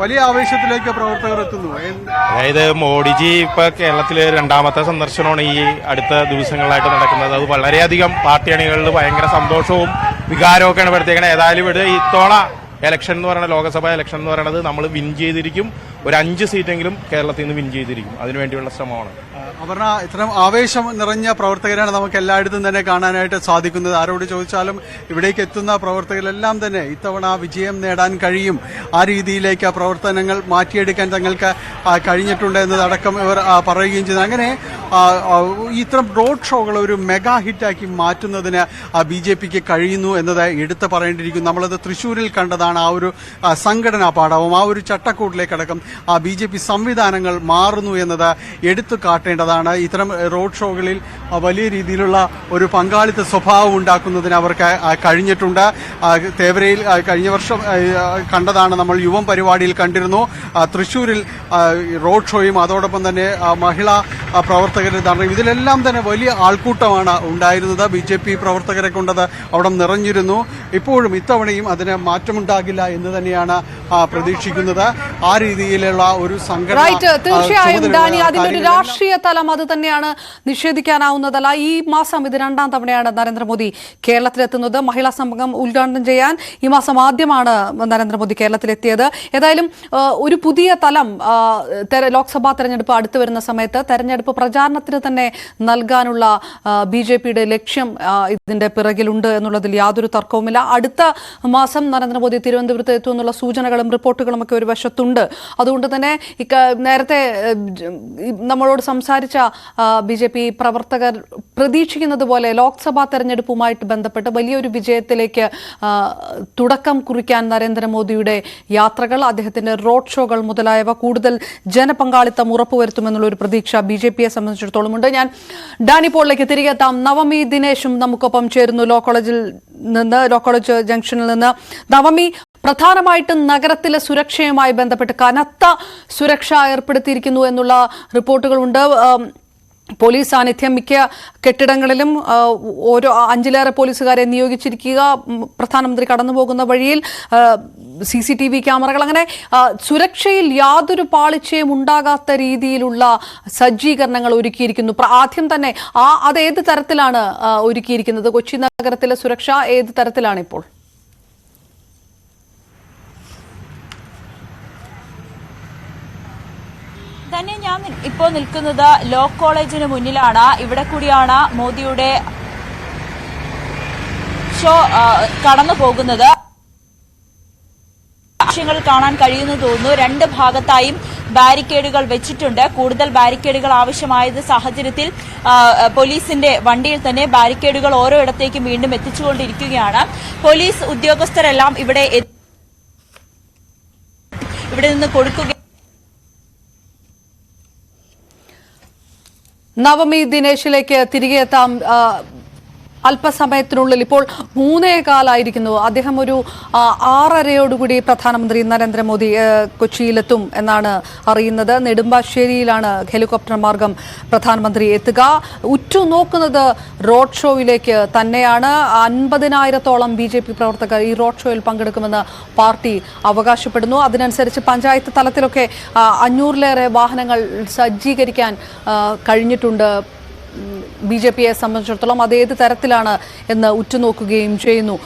വലിയ ആവേശത്തിലേക്ക് പ്രവർത്തകർ എത്തുന്നു. അതായത് മോഡിജി ഇപ്പൊ കേരളത്തിലെ രണ്ടാമത്തെ സന്ദർശനമാണ് ഈ അടുത്ത ദിവസങ്ങളിലായിട്ട് നടക്കുന്നത്. അത് വളരെയധികം പാർട്ടി അണികളിൽ ഭയങ്കര സന്തോഷവും വികാരവും ഒക്കെയാണ് വരുത്തിയേക്കണത് ഏതായാലും ഇവിടെ ഇത്തവണ ഇലക്ഷൻ എന്ന് പറയുന്നത് ലോക്സഭാ ഇലക്ഷൻ എന്ന് പറയുന്നത് നമ്മൾ വിൻ ചെയ്തിരിക്കും. ഒരു അഞ്ച് സീറ്റെങ്കിലും കേരളത്തിൽ നിന്ന് വിൻ ചെയ്തിരിക്കും. അതിനുവേണ്ടിയുള്ള ശ്രമമാണ്. അപർണ ഇത്തരം ആവേശം നിറഞ്ഞ പ്രവർത്തകരാണ് നമുക്ക് എല്ലായിടത്തും തന്നെ കാണാനായിട്ട് സാധിക്കുന്നത്. ആരോട് ചോദിച്ചാലും ഇവിടേക്ക് എത്തുന്ന പ്രവർത്തകരെല്ലാം തന്നെ ഇത്തവണ വിജയം നേടാൻ കഴിയും. ആ രീതിയിലേക്ക് പ്രവർത്തനങ്ങൾ മാറ്റിയെടുക്കാൻ തങ്ങൾക്ക് കഴിഞ്ഞിട്ടുണ്ട് എന്നതടക്കം ഇവർ പറയുകയും ചെയ്തു. അങ്ങനെ ഇത്തരം റോഡ് ഷോകൾ ഒരു മെഗാ ഹിറ്റാക്കി മാറ്റുന്നതിന് ബി ജെ പിക്ക് കഴിയുന്നു എന്നത് എടുത്തു പറയേണ്ടിയിരിക്കുന്നു. നമ്മളത് തൃശ്ശൂരിൽ കണ്ടതാണ് ആ ഒരു സംഘടനാ പാഠവും. ആ ഒരു ചട്ടക്കൂട്ടിലേക്കടക്കം ആ ബി ജെ പി സംവിധാനങ്ങൾ മാറുന്നു എന്നത് എടുത്തു കാട്ടേണ്ടതാണ്. ഇത്തരം റോഡ് ഷോകളിൽ വലിയ രീതിയിലുള്ള ഒരു പങ്കാളിത്ത സ്വഭാവം ഉണ്ടാക്കുന്നതിന് അവർക്ക് കഴിഞ്ഞിട്ടുണ്ട്. തേവരയിൽ കഴിഞ്ഞ വർഷം കണ്ടതാണ് നമ്മൾ യുവം പരിപാടിയിൽ കണ്ടിരുന്നു. തൃശൂരിൽ റോഡ് ഷോയും അതോടൊപ്പം തന്നെ മഹിളാ പ്രവർത്തകരുടെ ധർണയും ഇതിലെല്ലാം തന്നെ വലിയ ആൾക്കൂട്ടമാണ് ഉണ്ടായിരുന്നത്. ബി ജെ പി പ്രവർത്തകരെ കൊണ്ടത് അവിടെ നിറഞ്ഞിരുന്നു. ഇപ്പോഴും ഇത്തവണയും അതിന് മാറ്റമുണ്ടാകില്ല എന്ന് തന്നെയാണ് പ്രതീക്ഷിക്കുന്നത്. ആ രീതിയിലുള്ള ഒരു റൈറ്റ് തീർച്ചയായും ഡാനി അതിന്റെ ഒരു രാഷ്ട്രീയ തലം അത് തന്നെയാണ് നിഷേധിക്കാനാവുന്നതല്ല. ഈ മാസം ഇത് രണ്ടാം തവണയാണ് നരേന്ദ്രമോദി കേരളത്തിലെത്തുന്നത്. മഹിളാ സംഘം ഉദ്ഘാടനം ചെയ്യാൻ ഈ മാസം ആദ്യമാണ് നരേന്ദ്രമോദി കേരളത്തിലെത്തിയത്. ഏതായാലും ഒരു പുതിയ തലം ലോക്സഭാ തെരഞ്ഞെടുപ്പ് അടുത്തു വരുന്ന സമയത്ത് തെരഞ്ഞെടുപ്പ് പ്രചാരണത്തിന് തന്നെ നൽകാനുള്ള ബി ജെ പിയുടെ ലക്ഷ്യം ഇതിന്റെ പിറകിലുണ്ട് എന്നുള്ളതിൽ യാതൊരു തർക്കവുമില്ല. അടുത്ത മാസം നരേന്ദ്രമോദി തിരുവനന്തപുരത്ത് എത്തുമെന്നുള്ള സൂചനകളും റിപ്പോർട്ടുകളും ഒക്കെ ഒരു വശത്തുണ്ട്. അതുകൊണ്ട് തന്നെ നേരത്തെ നമ്മളോട് സംസാരിച്ച ബി ജെ പി പ്രവർത്തകർ പ്രതീക്ഷിക്കുന്നത് പോലെ ലോക്സഭാ തെരഞ്ഞെടുപ്പുമായിട്ട് ബന്ധപ്പെട്ട് വലിയൊരു വിജയത്തിലേക്ക് തുടക്കം കുറിക്കാൻ നരേന്ദ്രമോദിയുടെ യാത്രകൾ അദ്ദേഹത്തിന്റെ റോഡ് ഷോകൾ മുതലായവ കൂടുതൽ ജനപങ്കാളിത്തം ഉറപ്പുവരുത്തുമെന്നുള്ള ഒരു പ്രതീക്ഷ ബി ജെ പിയെ സംബന്ധിച്ചിടത്തോളം ഉണ്ട്. ഞാൻ ഡാനി പോളിലേക്ക് തിരികെ എത്താം. നവമി ദിനേശും നമുക്കൊപ്പം ചേരുന്നു. ലോ കോളേജിൽ നിന്ന് ലോ കോളേജ് ജംഗ്ഷനിൽ നിന്ന് നവമി പ്രധാനമായിട്ടും നഗരത്തിലെ സുരക്ഷയുമായി ബന്ധപ്പെട്ട് കനത്ത സുരക്ഷ ഏർപ്പെടുത്തിയിരിക്കുന്നു എന്നുള്ള റിപ്പോർട്ടുകളുണ്ട്. പോലീസ് സാന്നിധ്യം മിക്ക കെട്ടിടങ്ങളിലും ഓരോ അഞ്ചിലേറെ പോലീസുകാരെ നിയോഗിച്ചിരിക്കുക. പ്രധാനമന്ത്രി കടന്നു പോകുന്ന വഴിയിൽ സി സി ടി വി ക്യാമറകൾ. അങ്ങനെ സുരക്ഷയിൽ യാതൊരു പാളിച്ചയും ഉണ്ടാകാത്ത രീതിയിലുള്ള സജ്ജീകരണങ്ങൾ ഒരുക്കിയിരിക്കുന്നു. ആദ്യം തന്നെ ആ അത് ഏത് തരത്തിലാണ് ഒരുക്കിയിരിക്കുന്നത്? കൊച്ചി നഗരത്തിലെ സുരക്ഷ ഏത് തരത്തിലാണ് ഇപ്പോൾ? തന്നെ ഞാൻ ഇപ്പോ ഇപ്പോൾ നിൽക്കുന്നത് ലോ കോളേജിന് മുന്നിലാണ്. ഇവിടെ കൂടിയാണ് മോദിയുടെ ഷോ കടന്നു പോകുന്നത്. ദൃശ്യങ്ങൾ കാണാൻ കഴിയുന്നു തോന്നുന്നു. രണ്ട് ഭാഗത്തായും ബാരിക്കേഡുകൾ വെച്ചിട്ടുണ്ട്. കൂടുതൽ ബാരിക്കേഡുകൾ ആവശ്യമായത് സാഹചര്യത്തിൽ പോലീസിന്റെ വണ്ടിയിൽ തന്നെ ബാരിക്കേഡുകൾ ഓരോ ഇടത്തേക്കും വീണ്ടും എത്തിച്ചുകൊണ്ടിരിക്കുകയാണ്. പോലീസ് ഉദ്യോഗസ്ഥരെല്ലാം ഇവിടെ ഇവിടെ നിന്ന് കൊടുക്കുക നവമി ദിനേശിലേക്ക് തിരികെ എത്താം അല്പസമയത്തിനുള്ളിൽ ഇപ്പോൾ മൂന്നേ കാലായിരിക്കുന്നു അദ്ദേഹം ഒരു ആറരയോടുകൂടി പ്രധാനമന്ത്രി നരേന്ദ്രമോദി കൊച്ചിയിലെത്തും എന്നാണ് അറിയുന്നത്. നെടുമ്പാശ്ശേരിയിലാണ് ഹെലികോപ്റ്റർ മാർഗം പ്രധാനമന്ത്രി എത്തുക. ഉറ്റുനോക്കുന്നത് റോഡ് ഷോയിലേക്ക് തന്നെയാണ്. അൻപതിനായിരത്തോളം ബി ജെ പി പ്രവർത്തകർ ഈ റോഡ് ഷോയിൽ പങ്കെടുക്കുമെന്ന് പാർട്ടി അവകാശപ്പെടുന്നു. അതിനനുസരിച്ച് പഞ്ചായത്ത് തലത്തിലൊക്കെ അഞ്ഞൂറിലേറെ വാഹനങ്ങൾ സജ്ജീകരിക്കാൻ കഴിഞ്ഞിട്ടുണ്ട്. ബി ജെ പിയെ സംബന്ധിച്ചിടത്തോളം അത് ഏത് തരത്തിലാണ് എന്ന് ഉറ്റുനോക്കുകയും ചെയ്യുന്നു.